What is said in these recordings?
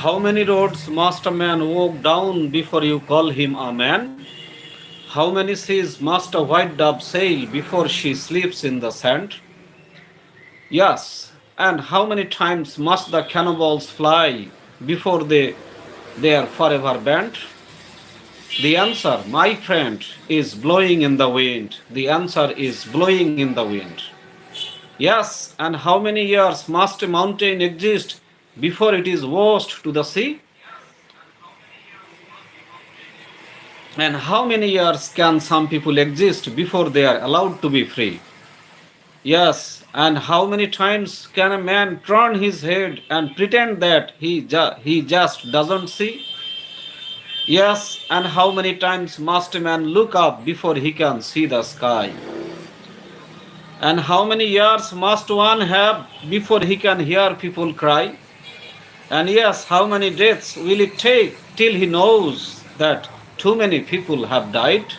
How many roads must a man walk down before you call him a man? How many seas must a white dove sail before she sleeps in the sand? Yes, and how many times must the cannonballs fly before they, they are forever banned? The answer, my friend, is blowing in the wind. The answer is blowing in the wind. Yes, and how many years must a mountain exist before it is washed to the sea? And how many years can some people exist before they are allowed to be free? Yes, and how many times can a man turn his head and pretend that he, ju- he just doesn't see? Yes, and how many times must a man look up before he can see the sky? And how many years must one have before he can hear people cry? And yes, how many deaths will it take till he knows that too many people have died?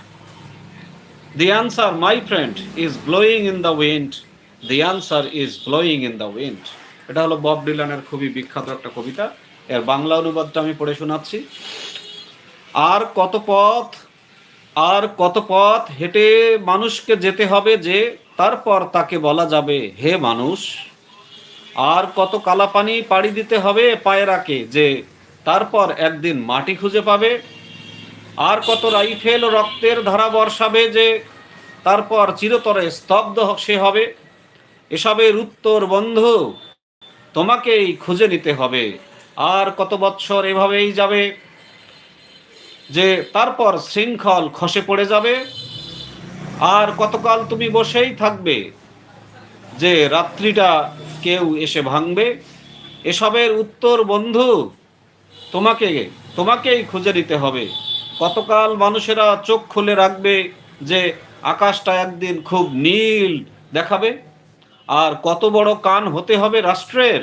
The answer, my friend, is blowing in the wind. The answer is blowing in the wind. এটা হলো Bob ডিলানের খুবই বিখ্যাত একটা কবিতা এর বাংলা অনুবাদটা আমি পড়ে শোনাচ্ছি আর কত পথ আর কত পথ হেঁটে মানুষকে যেতে হবে যে তারপর তাকে বলা যাবে হে মানুষ আর কত কালাপানি পাড়ি দিতে হবে পায়রাকে যে তারপর একদিন মাটি খুঁজে পাবে? আর কত রাইফেল রক্তের ধারা বর্ষাবে যে তারপর চিরতরে স্তব্ধ সে হবে? এসবের উত্তর, বন্ধু, তোমাকেই খুঁজে নিতে হবে। আর কত বৎসর এভাবেই যাবে যে তারপর শৃঙ্খল খসে পড়ে যাবে? আর কতকাল তুমি বসেই থাকবে? যে রাত্রিটা কেউ এসে ভাঙবে, এসবের উত্তর বন্ধু, তোমাকে, তোমাকেই খুঁজে নিতে হবে। কতকাল মানুষেরা চোখ খুলে রাখবে যে আকাশটা একদিন খুব নীল দেখাবে? আর কত বড় কান হতে হবে রাষ্ট্রের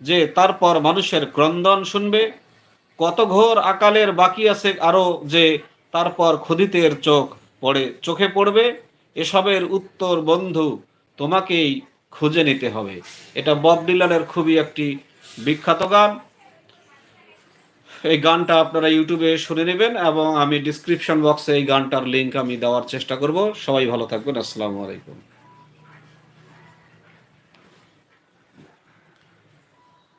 যে তারপর মানুষের ক্রন্দন শুনবে? কত ঘোর আকালের বাকি আছে আরও যে তারপর খদিতের চোখ পড়ে, চোখে পড়বে? এসবের উত্তর বন্ধু তোমাকেই খুঁজে নিতে হবে। এটা বব ডিলানের খুবই একটি বিখ্যাত গান। এই গানটা আপনারা ইউটিউবে শুনে নেবেন এবং আমি ডিসক্রিপশন বক্সে এই গানটার লিঙ্ক আমি দেওয়ার চেষ্টা করব। সবাই ভালো থাকবেন। আসসালামু আলাইকুম।